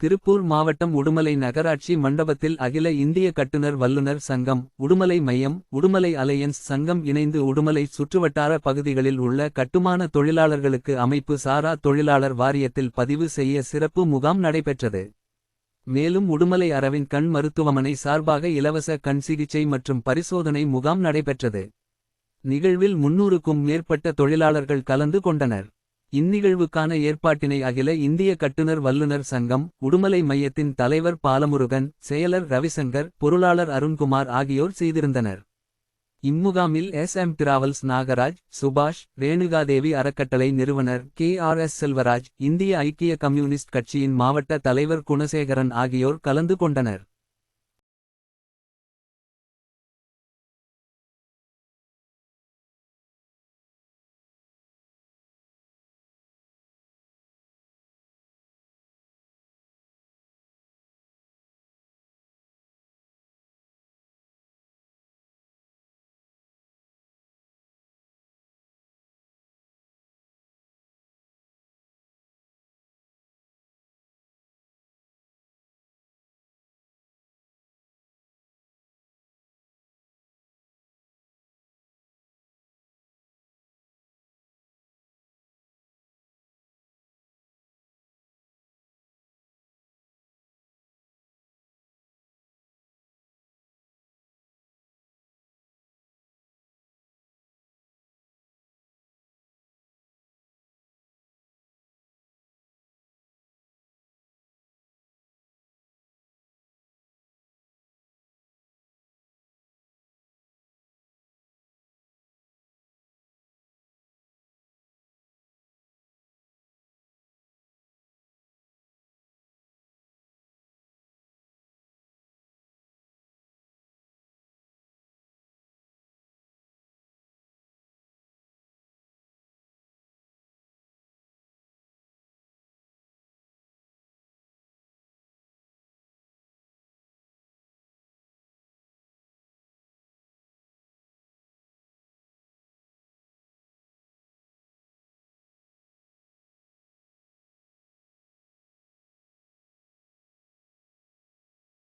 திருப்பூர் மாவட்டம் உடுமலை நகராட்சி மண்டபத்தில் அகில இந்திய கட்டுனர் வல்லுநர் சங்கம் உடுமலை மையம் உடுமலை அலையன்ஸ் சங்கம் இணைந்து உடுமலை சுற்றுவட்டார பகுதிகளில் உள்ள கட்டுமான தொழிலாளர்களுக்கு அமைப்பு சாரா தொழிலாளர் வாரியத்தில் பதிவு செய்ய சிறப்பு முகாம் நடைபெற்றது. மேலும் உடுமலை அரவிந்த் கண் மருத்துவமனை சார்பாக இலவச கண் சிகிச்சை மற்றும் பரிசோதனை முகாம் நடைபெற்றது. நிகழ்வில் முன்னூறுக்கும் மேற்பட்ட தொழிலாளர்கள் கலந்து கொண்டனர். இந்நிகழ்வுக்கான ஏற்பாட்டினை அகில இந்திய கட்டுனர் வல்லுநர் சங்கம் உடுமலை மையத்தின் தலைவர் பாலமுருகன் செயலர் ரவிசங்கர் பொருளாளர் அருண்குமார் ஆகியோர் செய்திருந்தனர். இம்முகாமில் S. M. Travels Nagaraj Subash Renukadevi அறக்கட்டளை நிறுவனர் கே. ஆர். எஸ். செல்வராஜ் இந்திய ஐக்கிய கம்யூனிஸ்ட் கட்சியின் மாவட்ட தலைவர் குணசேகரன் ஆகியோர் கலந்து கொண்டனர்.